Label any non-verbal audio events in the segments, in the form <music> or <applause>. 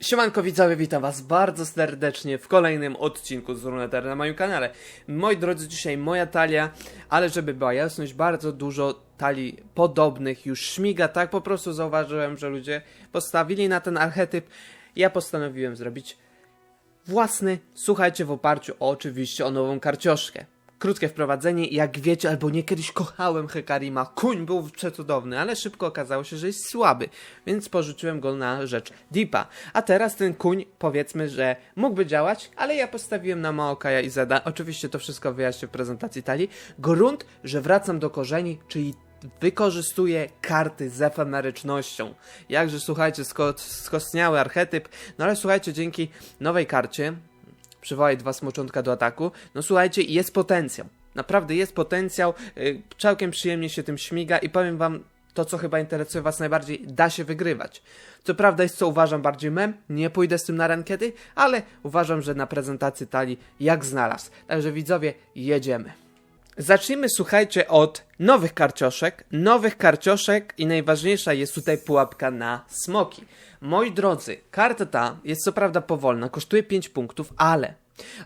Siemanko widzowie, witam was bardzo serdecznie w kolejnym odcinku z Runeterra na moim kanale. Moi drodzy, dzisiaj moja talia, ale żeby była jasność, bardzo dużo talii podobnych już śmiga, tak po prostu zauważyłem, że ludzie postawili na ten archetyp. Ja postanowiłem zrobić własny, słuchajcie, w oparciu oczywiście o nową karcioszkę. Krótkie wprowadzenie, jak wiecie, albo nie kiedyś kochałem Hekarima, kuń był przecudowny, ale szybko okazało się, że jest słaby, więc porzuciłem go na rzecz Deepa. A teraz ten kuń, powiedzmy, że mógłby działać, ale ja postawiłem na Maokaja i Zeda. Oczywiście to wszystko wyjaśnię w prezentacji talii. Grunt, że wracam do korzeni, czyli wykorzystuję karty z efemerycznością. Jakże, słuchajcie, sko skostniały archetyp, no ale słuchajcie, dzięki nowej karcie, przywołaj dwa smoczątka do ataku. No słuchajcie, jest potencjał. Naprawdę jest potencjał. Yy, całkiem przyjemnie się tym śmiga i powiem wam to, co chyba interesuje was najbardziej, da się wygrywać. Co prawda jest co uważam bardziej mem, nie pójdę z tym na rankiedy, ale uważam, że na prezentacji talii jak znalazł. Także widzowie, jedziemy. Zacznijmy, słuchajcie, od nowych karcioszek. Nowych karcioszek i najważniejsza jest tutaj pułapka na smoki. Moi drodzy, karta ta jest co prawda powolna, kosztuje 5 punktów, ale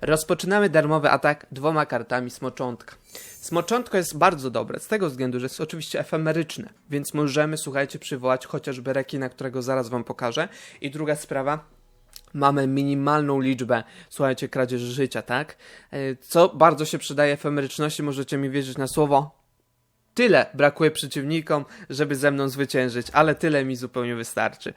rozpoczynamy darmowy atak dwoma kartami smoczątka. Smoczątko jest bardzo dobre, z tego względu, że jest oczywiście efemeryczne, więc możemy, słuchajcie, przywołać chociażby rekina, którego zaraz wam pokażę. I druga sprawa, mamy minimalną liczbę, słuchajcie, kradzieży życia, tak? E, Co bardzo się przydaje efemeryczności, możecie mi wierzyć na słowo. Tyle brakuje przeciwnikom, żeby ze mną zwyciężyć, ale tyle mi zupełnie wystarczy.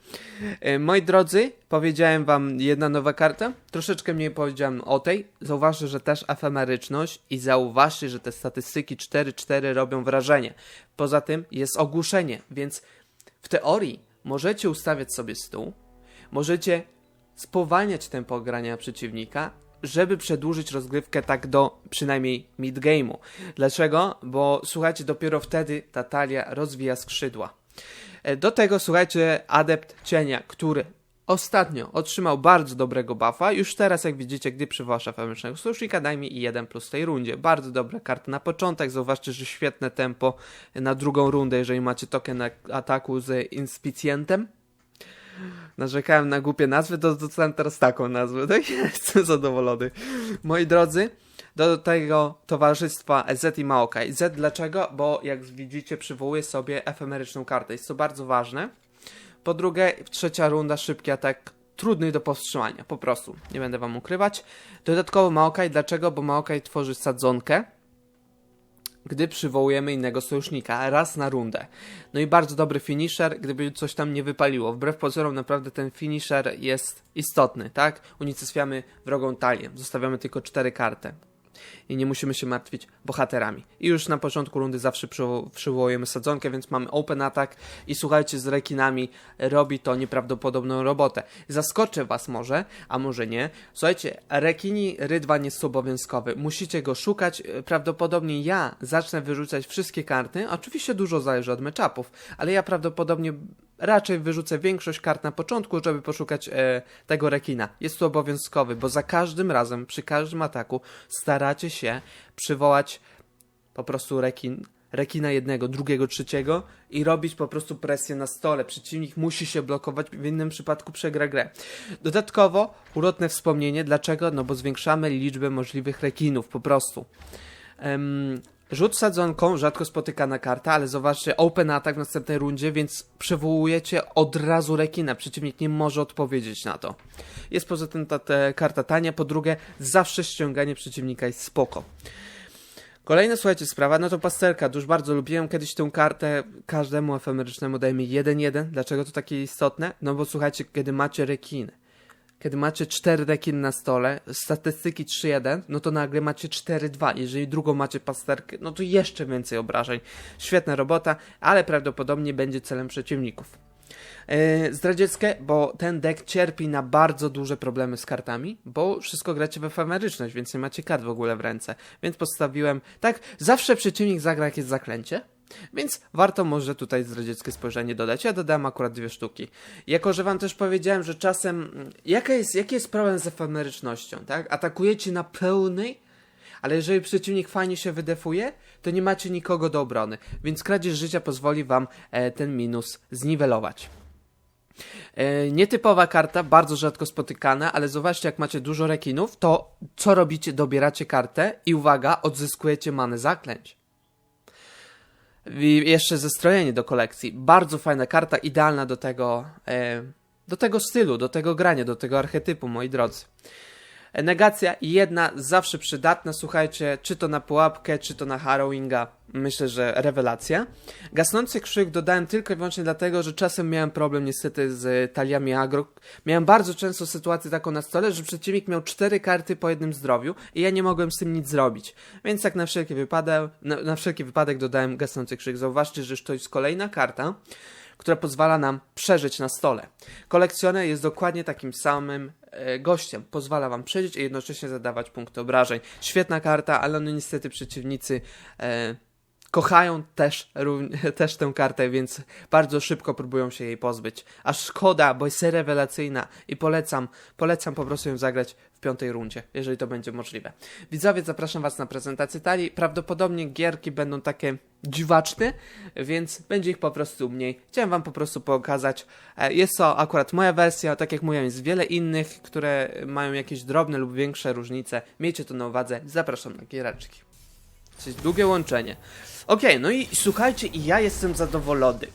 E, Moi drodzy, powiedziałem wam jedna nowa karta, troszeczkę mniej powiedziałem o tej. Zauważcie, że też efemeryczność i zauważcie, że te statystyki 4-4 robią wrażenie. Poza tym jest ogłuszenie, więc w teorii możecie ustawiać sobie stół, możecie spowalniać tempo grania przeciwnika, żeby przedłużyć rozgrywkę tak do przynajmniej mid-game'u. Dlaczego? Bo słuchajcie, dopiero wtedy ta talia rozwija skrzydła. E, Do tego słuchajcie, adept cienia, który ostatnio otrzymał bardzo dobrego buffa, już teraz jak widzicie, gdy przywołasz efemerycznego sojusznika, daj mi i 1 plus tej rundzie. Bardzo dobra karta na początek, zauważcie, że świetne tempo na drugą rundę, jeżeli macie token ataku z inspicjentem narzekałem na głupie nazwy, to dostałem teraz taką nazwę. Tak <laughs> jestem zadowolony. Moi drodzy, do tego towarzystwa Z i Maokai. Z dlaczego? Bo jak widzicie, przywołuję sobie efemeryczną kartę. Jest to bardzo ważne. Po drugie, trzecia runda, szybki atak. Trudny do powstrzymania, po prostu. Nie będę wam ukrywać. Dodatkowo Maokai, dlaczego? Bo Maokai tworzy sadzonkę, gdy przywołujemy innego sojusznika raz na rundę. No i bardzo dobry finisher, gdyby coś tam nie wypaliło. Wbrew pozorom naprawdę ten finisher jest istotny, tak? Unicestwiamy wrogą talię, zostawiamy tylko cztery karty. I nie musimy się martwić bohaterami. I już na początku rundy zawsze przywo- przywołujemy sadzonkę, więc mamy open attack i słuchajcie, z rekinami robi to nieprawdopodobną robotę. Zaskoczę was może, a może nie. Słuchajcie, rekini rydwan jest obowiązkowy. Musicie go szukać. Prawdopodobnie ja zacznę wyrzucać wszystkie karty. Oczywiście dużo zależy od meczapów, ale ja prawdopodobnie raczej wyrzucę większość kart na początku, żeby poszukać e, tego rekina. Jest to obowiązkowy, bo za każdym razem, przy każdym ataku staracie się przywołać po prostu rekin, rekina jednego, drugiego, trzeciego i robić po prostu presję na stole. Przeciwnik musi się blokować, w innym przypadku przegra grę. Dodatkowo, ulotne wspomnienie, dlaczego? No bo zwiększamy liczbę możliwych rekinów, po prostu. Rzut sadzonką, rzadko spotykana karta, ale zobaczcie, open attack w następnej rundzie, więc przywołujecie od razu rekina. Przeciwnik nie może odpowiedzieć na to. Jest poza tym ta, ta karta tania, po drugie, zawsze ściąganie przeciwnika jest spoko. Kolejna, słuchajcie, sprawa, no to pasterka. Już bardzo lubiłem kiedyś tę kartę. Każdemu efemerycznemu dajemy 1-1. Dlaczego to takie istotne? No bo słuchajcie, kiedy macie rekiny, kiedy macie 4 rekin na stole, statystyki 3-1, no to nagle macie 4-2. Jeżeli drugą macie pasterkę, no to jeszcze więcej obrażeń. Świetna robota, ale prawdopodobnie będzie celem przeciwników. Yy, zdradzieckie, bo ten deck cierpi na bardzo duże problemy z kartami, bo wszystko gracie w efemeryczność, więc nie macie kart w ogóle w ręce. Więc postawiłem, tak, zawsze przeciwnik zagra jak jest zaklęcie, więc warto może tutaj zdradzieckie spojrzenie dodać. Ja dodałem akurat dwie sztuki. Jako, że wam też powiedziałem, że czasem, mm, jaka jest, jaki jest problem z efemerycznością, tak? Atakujecie na pełnej, ale jeżeli przeciwnik fajnie się wydefuje, to nie macie nikogo do obrony, więc kradzież życia pozwoli wam e, ten minus zniwelować. E, nietypowa karta, bardzo rzadko spotykana, ale zobaczcie, jak macie dużo rekinów, to co robicie? Dobieracie kartę i uwaga, odzyskujecie manę zaklęć. I jeszcze zestrojenie do kolekcji. Bardzo fajna karta, idealna do tego, e, do tego stylu, do tego grania, do tego archetypu, moi drodzy. Negacja jedna, zawsze przydatna, słuchajcie, czy to na pułapkę, czy to na harrowinga, myślę, że rewelacja. Gasnący krzyk dodałem tylko i wyłącznie dlatego, że czasem miałem problem niestety z taliami agro. Miałem bardzo często sytuację taką na stole, że przeciwnik miał cztery karty po jednym zdrowiu i ja nie mogłem z tym nic zrobić. Więc tak na wszelki wypadek, na, na wszelki wypadek dodałem gasnący krzyk. Zauważcie, że to jest kolejna karta, która pozwala nam przeżyć na stole. Kolekcjoner jest dokładnie takim samym e, gościem. Pozwala wam przeżyć i jednocześnie zadawać punkty obrażeń. Świetna karta, ale no niestety przeciwnicy e, kochają też, <laughs> też tę kartę, więc bardzo szybko próbują się jej pozbyć. A szkoda, bo jest rewelacyjna i polecam, polecam po prostu ją zagrać w piątej rundzie, jeżeli to będzie możliwe. Widzowie, zapraszam Was na prezentację talii. Prawdopodobnie gierki będą takie dziwaczne, więc będzie ich po prostu mniej. Chciałem Wam po prostu pokazać. E, Jest to akurat moja wersja, tak jak mówiłem, jest wiele innych, które mają jakieś drobne lub większe różnice. Miejcie to na uwadze. Zapraszam na giereczki. Czyli długie łączenie. Okej, no i słuchajcie, i ja jestem zadowolony.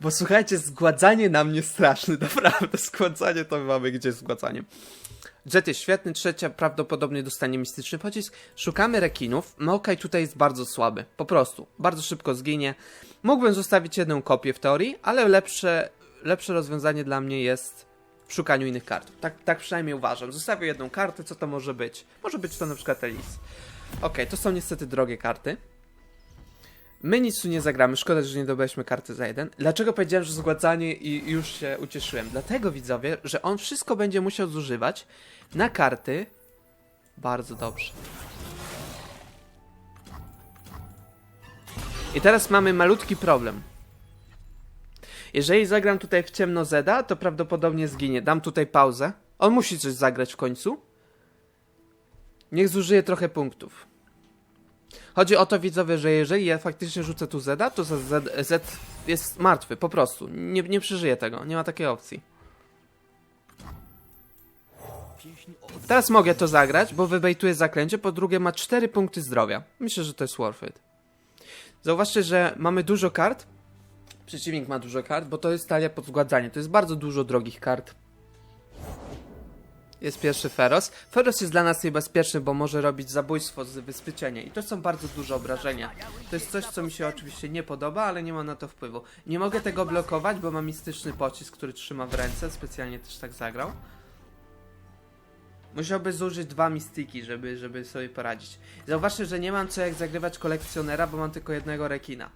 Bo słuchajcie, zgładzanie na mnie straszne, <laughs> naprawdę. Zgładzanie to mamy gdzie zgładzanie. Jet świetny, trzecia prawdopodobnie dostanie mistyczny pocisk. Szukamy rekinów. Maokai tutaj jest bardzo słaby. Po prostu. Bardzo szybko zginie. Mógłbym zostawić jedną kopię w teorii, ale lepsze, lepsze rozwiązanie dla mnie jest w szukaniu innych kart. Tak, tak przynajmniej uważam. Zostawię jedną kartę, co to może być? Może być to na przykład Elis. Okej, to są niestety drogie karty. My nic tu nie zagramy, szkoda, że nie dobyliśmy karty za jeden. Dlaczego powiedziałem, że zgładzanie i już się ucieszyłem? Dlatego widzowie, że on wszystko będzie musiał zużywać na karty. Bardzo dobrze. I teraz mamy malutki problem. Jeżeli zagram tutaj w ciemno Zeda, to prawdopodobnie zginie. Dam tutaj pauzę. On musi coś zagrać w końcu. Niech zużyje trochę punktów. Chodzi o to, widzowie, że jeżeli ja faktycznie rzucę tu Zeda, to Z, Z jest martwy, po prostu. Nie, nie tego, nie ma takiej opcji. Teraz mogę to zagrać, bo wybejtuję zaklęcie, po drugie ma 4 punkty zdrowia. Myślę, że to jest worth it. Zauważcie, że mamy dużo kart. Przeciwnik ma dużo kart, bo to jest talia pod zgładzanie. To jest bardzo dużo drogich kart. Jest pierwszy Feros. Feros jest dla nas niebezpieczny, bo może robić zabójstwo z wyspy cienia. I to są bardzo duże obrażenia. To jest coś, co mi się oczywiście nie podoba, ale nie ma na to wpływu. Nie mogę tego blokować, bo mam mistyczny pocisk, który trzyma w ręce. Specjalnie też tak zagrał. Musiałby zużyć dwa mistiki, żeby, żeby sobie poradzić. Zauważcie, że nie mam co jak zagrywać kolekcjonera, bo mam tylko jednego rekina.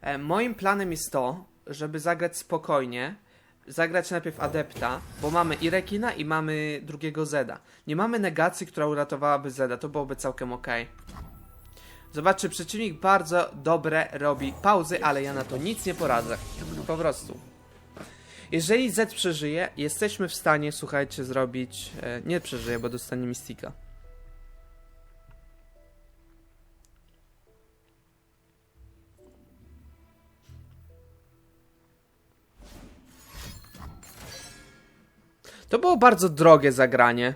E, moim planem jest to, żeby zagrać spokojnie, zagrać najpierw adepta, bo mamy i rekina i mamy drugiego Zeda. Nie mamy negacji, która uratowałaby Zeda, to byłoby całkiem ok. Zobaczcie, przeciwnik bardzo dobre robi pauzy, ale ja na to nic nie poradzę. Po prostu. Jeżeli Z przeżyje, jesteśmy w stanie, słuchajcie, zrobić... E, nie przeżyje, bo dostanie Mystika. To było bardzo drogie zagranie.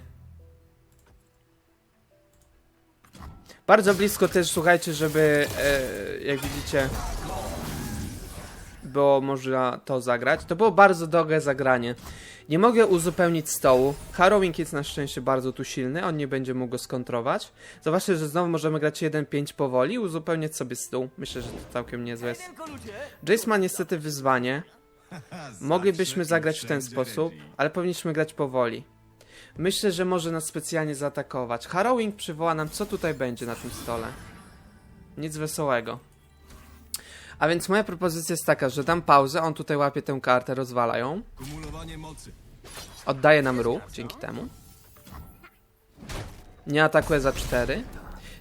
Bardzo blisko też, słuchajcie, żeby, e, jak widzicie, było można to zagrać. To było bardzo drogie zagranie. Nie mogę uzupełnić stołu. Harrowing jest na szczęście bardzo tu silny, on nie będzie mógł go skontrować. Zobaczcie, że znowu możemy grać 1-5 powoli i uzupełniać sobie stół. Myślę, że to całkiem niezłe jest. Jace ma niestety wyzwanie. Moglibyśmy zagrać w ten sposób, ale powinniśmy grać powoli. Myślę, że może nas specjalnie zaatakować. Harrowing przywoła nam, co tutaj będzie na tym stole. Nic wesołego. A więc moja propozycja jest taka, że dam pauzę, on tutaj łapie tę kartę, rozwala ją. Oddaje nam ruch dzięki temu. Nie atakuje za 4.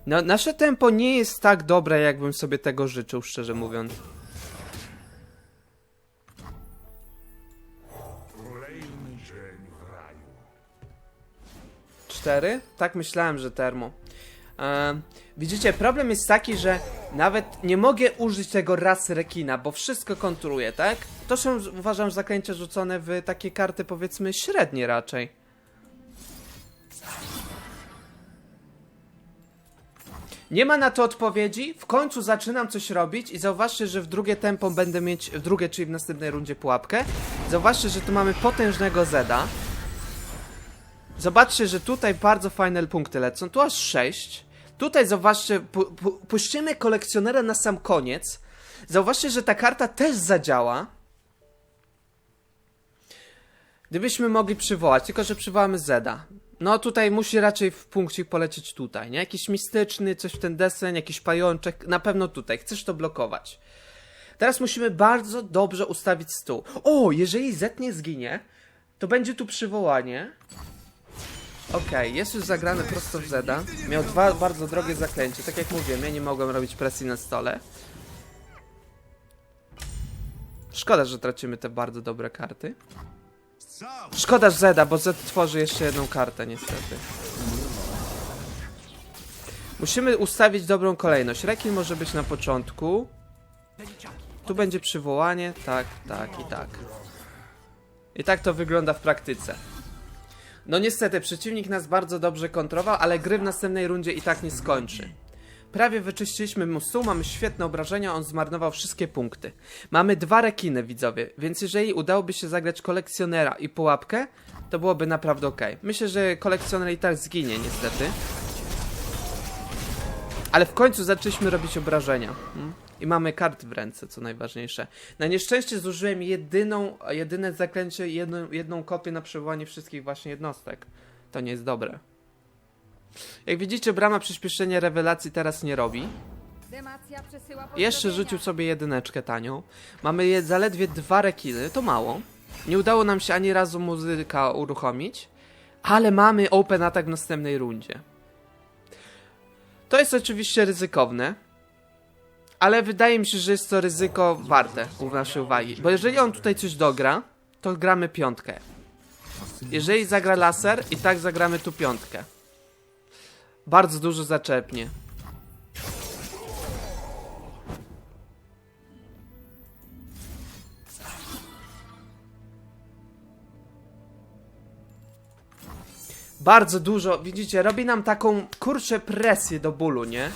No, nasze tempo nie jest tak dobre, jakbym sobie tego życzył, szczerze mówiąc. 4? Tak myślałem, że termo. Widzicie, problem jest taki, że nawet nie mogę użyć tego raz rekina, bo wszystko kontroluje, tak? To są, uważam, zaklęcia rzucone w takie karty, powiedzmy, średnie raczej. Nie ma na to odpowiedzi, w końcu zaczynam coś robić i zauważcie, że w drugie tempo będę mieć, w drugie, czyli w następnej rundzie pułapkę. Zauważcie, że tu mamy potężnego Zeda. Zobaczcie, że tutaj bardzo fajne punkty lecą, tu aż 6. Tutaj zauważcie, pu pu puścimy kolekcjonera na sam koniec. Zauważcie, że ta karta też zadziała. Gdybyśmy mogli przywołać, tylko że przywołamy Zeda. No tutaj musi raczej w punkcik polecieć tutaj, nie? Jakiś mistyczny, coś w ten desen, jakiś pajączek, na pewno tutaj. Chcesz to blokować. Teraz musimy bardzo dobrze ustawić stół. O, jeżeli Z nie zginie, to będzie tu przywołanie. Okej, jest już zagrane prosto w Zeda. Miał dwa bardzo drogie zaklęcie. Tak jak mówiłem, ja nie mogłem robić presji na stole. Szkoda, że tracimy te bardzo dobre karty. Szkoda Zeda, bo Z tworzy jeszcze jedną kartę niestety. Musimy ustawić dobrą kolejność. Rekin może być na początku. Tu będzie przywołanie. Tak, tak i tak. I tak to wygląda w praktyce. No niestety, przeciwnik nas bardzo dobrze kontrował, ale gry w następnej rundzie i tak nie skończy. Prawie wyczyściliśmy mu stół, mamy świetne obrażenia, on zmarnował wszystkie punkty. Mamy dwa rekiny, widzowie, więc jeżeli udałoby się zagrać kolekcjonera i pułapkę, to byłoby naprawdę ok. Myślę, że kolekcjoner i tak zginie, niestety. Ale w końcu zaczęliśmy robić obrażenia. Mm? I mamy karty w ręce, co najważniejsze. Na nieszczęście zużyłem jedyną, jedyne zaklęcie, jedną, jedną kopię na przywołanie wszystkich właśnie jednostek. To nie jest dobre. Jak widzicie, brama przyspieszenia rewelacji teraz nie robi. Jeszcze rzucił sobie jedyneczkę tanią. Mamy je zaledwie dwa rekiny, to mało. Nie udało nam się ani razu muzyka uruchomić, ale mamy open attack w następnej rundzie. To jest oczywiście ryzykowne, ale wydaje mi się, że jest to ryzyko warte naszej uwagi. Bo jeżeli on tutaj coś dogra, to gramy piątkę. Jeżeli zagra laser, i tak zagramy tu piątkę. Bardzo dużo zaczepnie. Bardzo dużo, widzicie, robi nam taką kurczę presję do bólu, nie?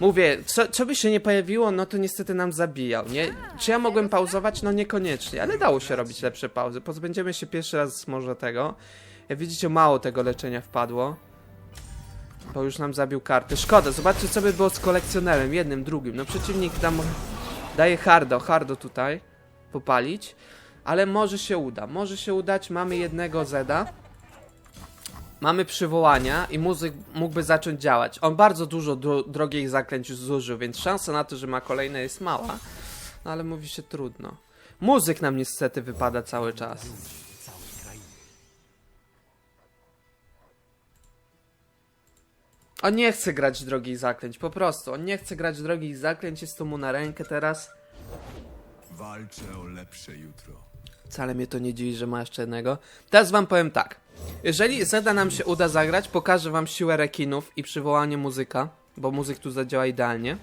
Mówię, co, co by się nie pojawiło, no to niestety nam zabijał, nie? Czy ja mogłem pauzować? No niekoniecznie, ale dało się robić lepsze pauzy. Pozbędziemy się pierwszy raz może tego. Jak widzicie, mało tego leczenia wpadło. Bo już nam zabił karty. Szkoda, zobaczcie co by było z kolekcjonerem, jednym, drugim. No przeciwnik nam daje hardo, hardo tutaj popalić. Ale może się uda, może się udać, mamy jednego Zeda. Mamy przywołania i muzyk mógłby zacząć działać. On bardzo dużo dro drogich zaklęć zużył, więc szansa na to, że ma kolejne jest mała. No ale mówi się trudno. Muzyk nam niestety wypada cały czas. On nie chce grać drogich zaklęć, po prostu. On nie chce grać drogich zaklęć, jest to mu na rękę teraz. Walczę o lepsze jutro. Wcale mnie to nie dziwi, że ma jeszcze jednego. Teraz wam powiem tak. Jeżeli Zeda nam się uda zagrać, pokażę wam siłę rekinów i przywołanie muzyka, bo muzyk tu zadziała idealnie.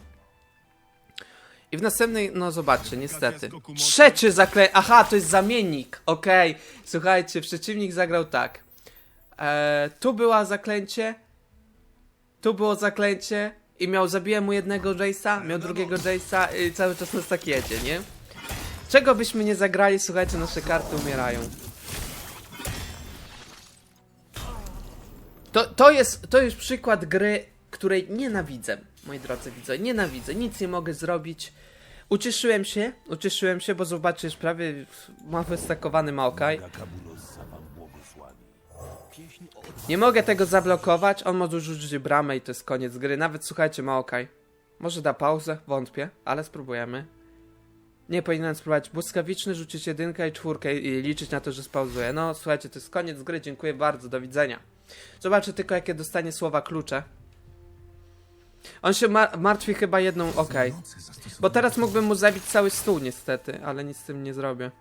I w następnej, no zobaczcie, niestety. Trzecie zaklęcie. Aha, to jest zamiennik. Okej, słuchajcie, przeciwnik zagrał tak. Eee, tu była zaklęcie. Tu było zaklęcie. I miał, zabiłem mu jednego Jace'a, miał drugiego Jace'a i cały czas nas tak jedzie, nie? Czego byśmy nie zagrali, słuchajcie, nasze karty umierają. To, to, jest, to jest przykład gry, której nienawidzę, moi drodzy widzowie, nienawidzę, nic nie mogę zrobić. Ucieszyłem się, ucieszyłem się, bo zobaczcie, już prawie mam wystakowany Maokaj. Nie mogę tego zablokować, on może rzucić bramę i to jest koniec gry. Nawet słuchajcie, Maokaj. Może da pauzę? Wątpię, ale spróbujemy. Nie powinienem spróbować błyskawiczny, rzucić jedynkę i czwórkę i liczyć na to, że spauzuje. No, słuchajcie, to jest koniec gry, dziękuję bardzo, do widzenia. Zobaczę tylko, jakie dostanie słowa klucze. On się ma martwi chyba jedną, okej. Zastosowane. Bo teraz mógłbym mu zabić cały stół niestety, ale nic z tym nie zrobię.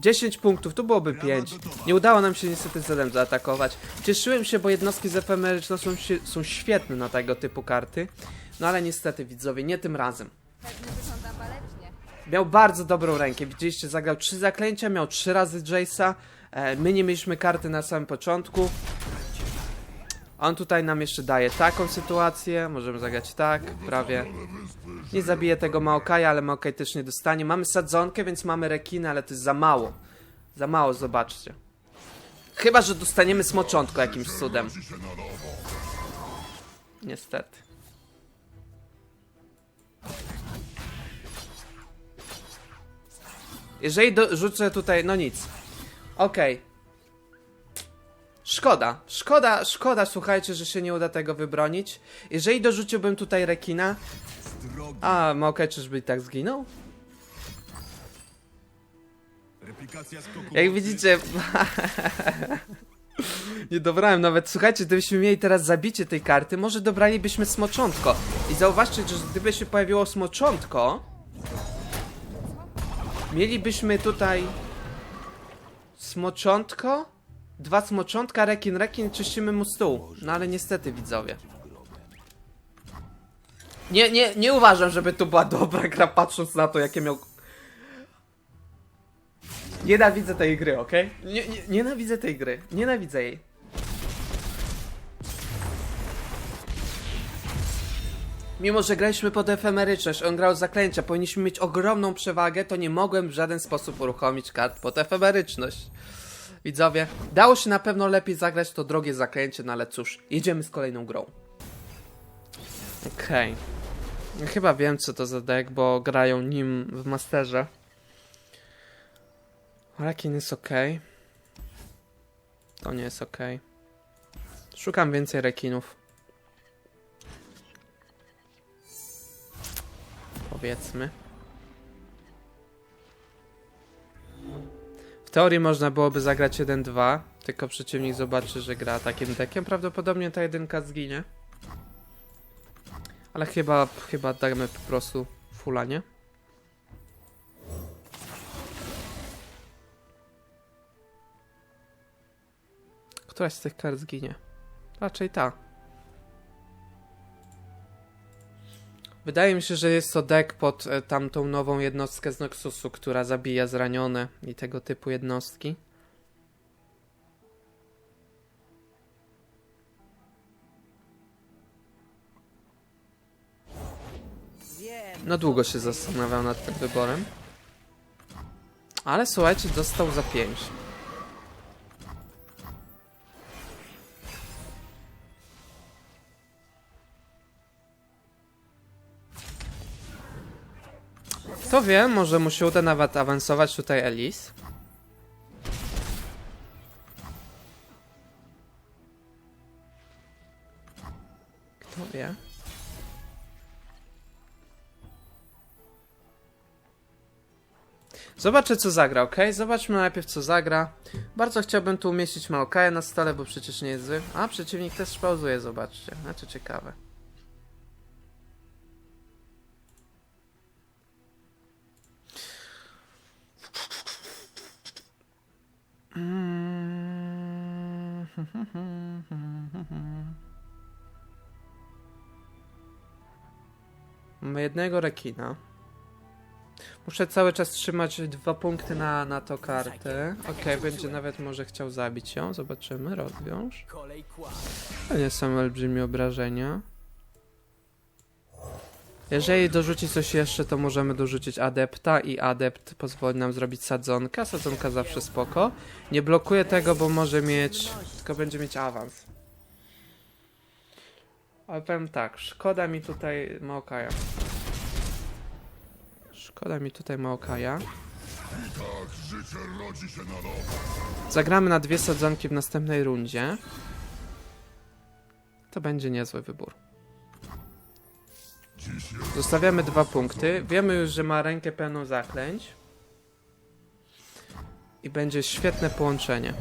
10 punktów, tu byłoby 5. Nie udało nam się niestety Zedem zaatakować. Cieszyłem się, bo jednostki z efemeryczne są, się- są świetne na tego typu karty. No ale niestety widzowie, nie tym razem. Miał bardzo dobrą rękę. Widzieliście, zagrał trzy zaklęcia, miał trzy razy Jace'a. E, my nie mieliśmy karty na samym początku. On tutaj nam jeszcze daje taką sytuację. Możemy zagrać tak, prawie. Nie zabije tego Maokaja, ale Maokaj też nie dostanie. Mamy sadzonkę, więc mamy rekiny, ale to jest za mało. Za mało, zobaczcie. Chyba, że dostaniemy smoczątko jakimś cudem. Niestety. Jeżeli dorzucę tutaj, no nic. Okej. Szkoda, szkoda, szkoda, słuchajcie, że się nie uda tego wybronić. Jeżeli dorzuciłbym tutaj rekina, a Maokaj czyżby i tak zginął? Jak widzicie, <laughs> nie dobrałem nawet. Słuchajcie, gdybyśmy mieli teraz zabicie tej karty, może dobralibyśmy smoczątko. I zauważcie, że gdyby się pojawiło smoczątko, mielibyśmy tutaj smoczątko, dwa smoczątka, rekin, rekin, czyścimy mu stół. No ale niestety, widzowie. Nie, nie, nie uważam, żeby to była dobra gra, patrząc na to, jakie miał Nienawidzę tej gry, okej? Nie, nie, nienawidzę tej gry. Nienawidzę jej. Mimo, że graliśmy pod efemeryczność, on grał zaklęcia, powinniśmy mieć ogromną przewagę, to nie mogłem w żaden sposób uruchomić kart pod efemeryczność. Widzowie, dało się na pewno lepiej zagrać to drogie zaklęcie, no ale cóż, jedziemy z kolejną grą. Okej. Chyba wiem co to za deck, bo grają nim w Masterze. Rekin jest ok. To nie jest ok. Szukam więcej rekinów. Powiedzmy. W teorii można byłoby zagrać 1-2, tylko przeciwnik zobaczy, że gra takim deckiem. Prawdopodobnie ta jedynka zginie. Ale chyba, chyba damy po prostu fulla, nie? Któraś z tych kart zginie. Raczej ta. Wydaje mi się, że jest to deck pod e, tamtą nową jednostkę z Noxusu, która zabija zranione i tego typu jednostki. No długo się zastanawiał nad tym wyborem. Ale słuchajcie, dostał za 5. Kto wie, może mu się uda nawet awansować tutaj Elise. Kto wie? Zobaczę co zagra, ok? Zobaczmy najpierw co zagra. Bardzo chciałbym tu umieścić Maokaja na stole, bo przecież nie jest zły. A, przeciwnik też pauzuje, zobaczcie. Znaczy ciekawe. Mamy jednego rekina. Muszę cały czas trzymać dwa punkty na, na to kartę. Okej, będzie nawet może chciał zabić ją. Zobaczymy, rozwiąż. To nie są olbrzymie obrażenia. Jeżeli dorzuci coś jeszcze, to możemy dorzucić adepta i adept pozwoli nam zrobić sadzonkę. Sadzonka zawsze spoko. Nie blokuje tego, bo może mieć, tylko będzie mieć awans. Ale powiem tak, szkoda mi tutaj Maokaja. Szkoda mi tutaj Maokaja. Zagramy na dwie sadzonki w następnej rundzie. To będzie niezły wybór. Zostawiamy dwa punkty. Wiemy już, że ma rękę pełną zaklęć. I będzie świetne połączenie.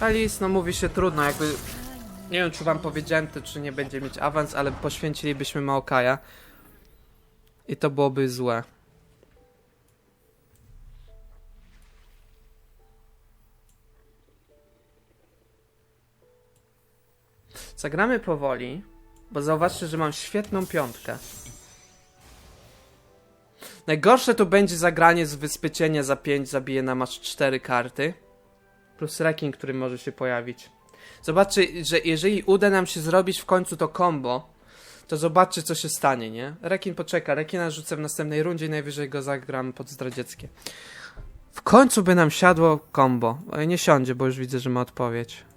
Alice, no mówi się trudno, jakby Nie wiem, czy wam powiedziałem to, czy nie będzie mieć awans, ale poświęcilibyśmy Maokaja. I to byłoby złe. Zagramy powoli, bo zauważcie, że mam świetną piątkę. Najgorsze to będzie zagranie z wyspy cienia za 5, zabije nam aż 4 karty. Plus rekin, który może się pojawić. Zobaczcie, że jeżeli uda nam się zrobić w końcu to combo, to zobaczcie co się stanie, nie? Rekin poczeka, rekina rzucę w następnej rundzie i najwyżej go zagram pod zdradzieckie. W końcu by nam siadło combo. Nie siądzie, bo już widzę, że ma odpowiedź.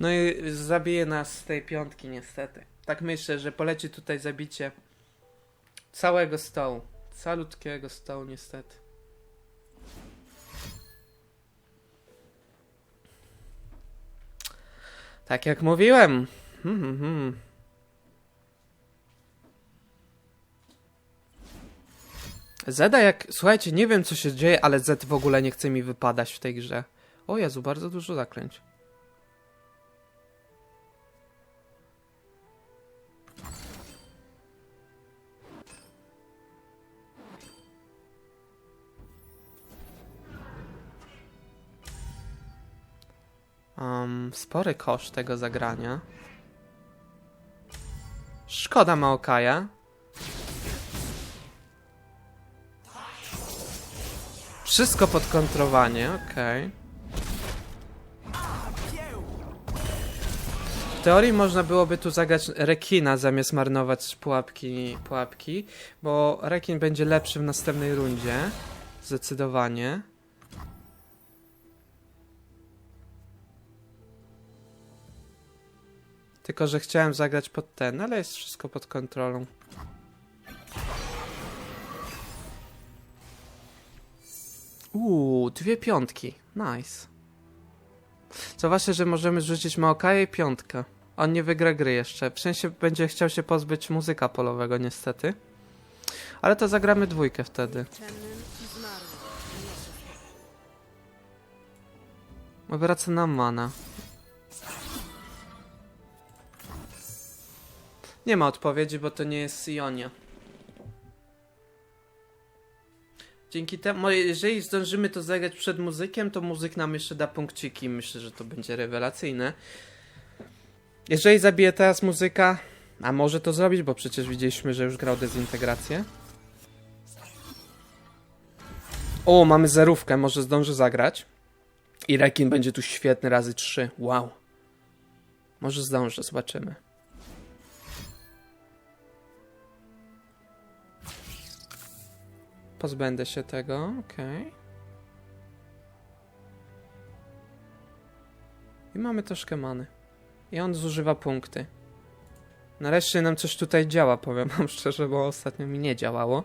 No i zabije nas z tej piątki niestety. Tak myślę, że poleci tutaj zabicie całego stołu. Calutkiego stołu niestety. Tak jak mówiłem. Hmm, hmm, hmm. Zeda jak... Słuchajcie, nie wiem co się dzieje, ale Z w ogóle nie chce mi wypadać w tej grze. O Jezu, bardzo dużo zaklęć. Um, spory koszt tego zagrania. Szkoda Maokaja. Wszystko pod kontrowanie, okej. W teorii można byłoby tu zagrać rekina zamiast marnować pułapki, pułapki, bo rekin będzie lepszy w następnej rundzie. Zdecydowanie. Tylko, że chciałem zagrać pod ten, ale jest wszystko pod kontrolą. Uuu, dwie piątki. Nice. Zobaczcie, że możemy rzucić Maokaja i piątkę. On nie wygra gry jeszcze. W sensie będzie chciał się pozbyć muzyka polowego, niestety. Ale to zagramy dwójkę wtedy. Wraca nam mana. Nie ma odpowiedzi, bo to nie jest Sionia. Dzięki temu, jeżeli zdążymy to zagrać przed muzykiem, to muzyk nam jeszcze da punkciki. Myślę, że to będzie rewelacyjne. Jeżeli zabije teraz muzyka, a może to zrobić, bo przecież widzieliśmy, że już grał dezintegrację. O, mamy zerówkę, może zdąży zagrać. I rekin będzie tu świetny razy trzy. Wow. Może zdążę, zobaczymy. Pozbędę się tego, okej. I mamy troszkę many. I on zużywa punkty. Nareszcie nam coś tutaj działa, powiem wam <laughs> szczerze, bo ostatnio mi nie działało.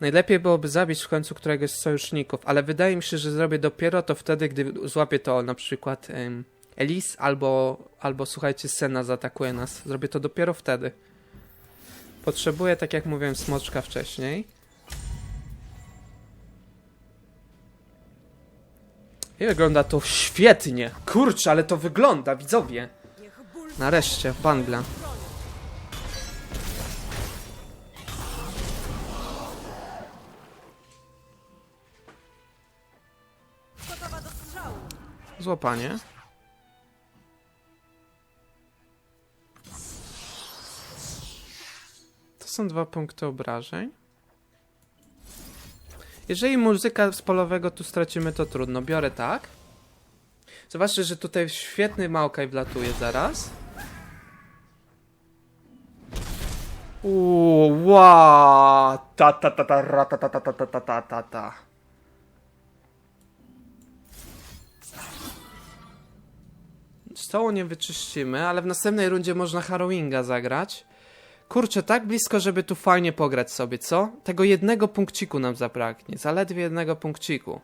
Najlepiej byłoby zabić w końcu któregoś z sojuszników, ale wydaje mi się, że zrobię dopiero to wtedy, gdy złapię to na przykład em, Elis albo, albo słuchajcie, Sena zaatakuje nas. Zrobię to dopiero wtedy. Potrzebuję, tak jak mówiłem, smoczka wcześniej. I wygląda to świetnie. Kurczę, ale to wygląda, widzowie. Nareszcie, bangla. Złapanie. Są dwa punkty obrażeń. Jeżeli muzyka z polowego tu stracimy, to trudno. Biorę tak. Zobaczcie, że tutaj świetny Maokaj wlatuje zaraz. Uuu, wow, ta ta ta ta ra, ta ta ta ta ta ta ta ta. Stołu nie wyczyścimy, ale w następnej rundzie można Harrowinga zagrać kurczę, tak blisko, żeby tu fajnie pograć sobie, co? Tego jednego punkciku nam zabraknie, zaledwie jednego punkciku.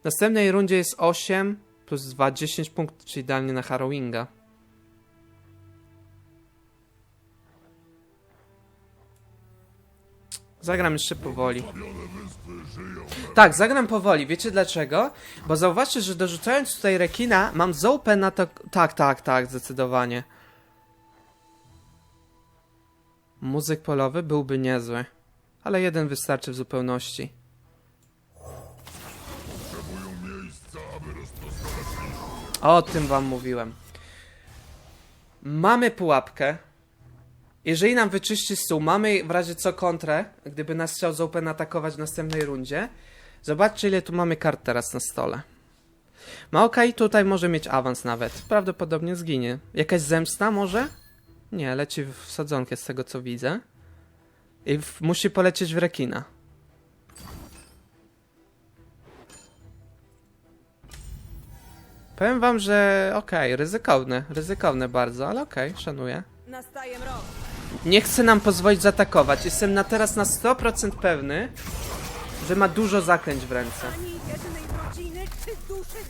W następnej rundzie jest 8 plus 2, 10 punktów, czyli idealnie na Harrowinga. Zagram jeszcze powoli. Tak, zagram powoli. Wiecie dlaczego? Bo zauważcie, że dorzucając tutaj rekina, mam zołpę na to... Tak, tak, tak, zdecydowanie. Muzyk polowy byłby niezły. Ale jeden wystarczy w zupełności. O tym wam mówiłem. Mamy pułapkę. Jeżeli nam wyczyści stół, mamy w razie co kontrę, gdyby nas chciał z Open atakować w następnej rundzie. Zobaczcie, ile tu mamy kart teraz na stole. Maokai tutaj może mieć awans nawet. Prawdopodobnie zginie. Jakaś zemsta może? Nie, leci w sadzonkę z tego co widzę. I w, musi polecieć w rekina. Powiem wam, że okej, ryzykowne, ryzykowne bardzo, ale okej, szanuję. Nastaje mrok. Nie chce nam pozwolić zaatakować. Jestem na teraz na 100% pewny, że ma dużo zaklęć w ręce.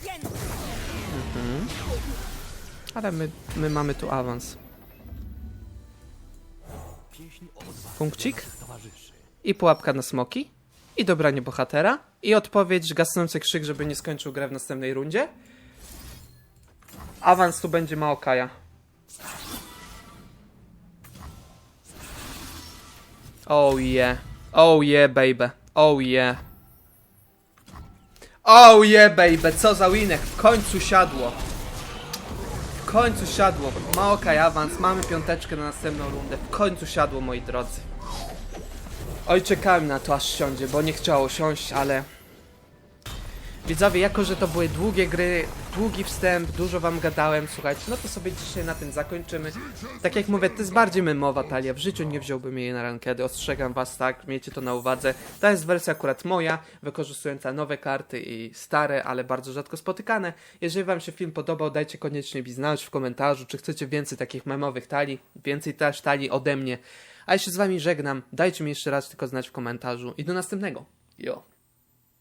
Więcej. Ale my, my mamy tu awans. Punkcik. I pułapka na smoki. I dobranie bohatera. I odpowiedź gasnący krzyk, żeby nie skończył grę w następnej rundzie. Awans tu będzie Maokaja. Oh yeah. Oh yeah, baby. Oh yeah. Oh yeah, baby. Co za winek. W końcu siadło. W końcu siadło. Maokaj awans. Mamy piąteczkę na następną rundę. W końcu siadło, moi drodzy. Oj, czekałem na to, aż siądzie, bo nie chciało siąść, ale... Widzowie, jako że to były długie gry, długi wstęp, dużo wam gadałem, słuchajcie, no to sobie dzisiaj na tym zakończymy. Tak jak mówię, to jest bardziej memowa talia, w życiu nie wziąłbym jej na rankedy, ostrzegam was, tak, miejcie to na uwadze. To jest wersja akurat moja, wykorzystująca nowe karty i stare, ale bardzo rzadko spotykane. Jeżeli wam się film podobał, dajcie koniecznie mi znać w komentarzu, czy chcecie więcej takich memowych talii, więcej też talii ode mnie. A ja się z wami żegnam, dajcie mi jeszcze raz tylko znać w komentarzu i do następnego. Jo.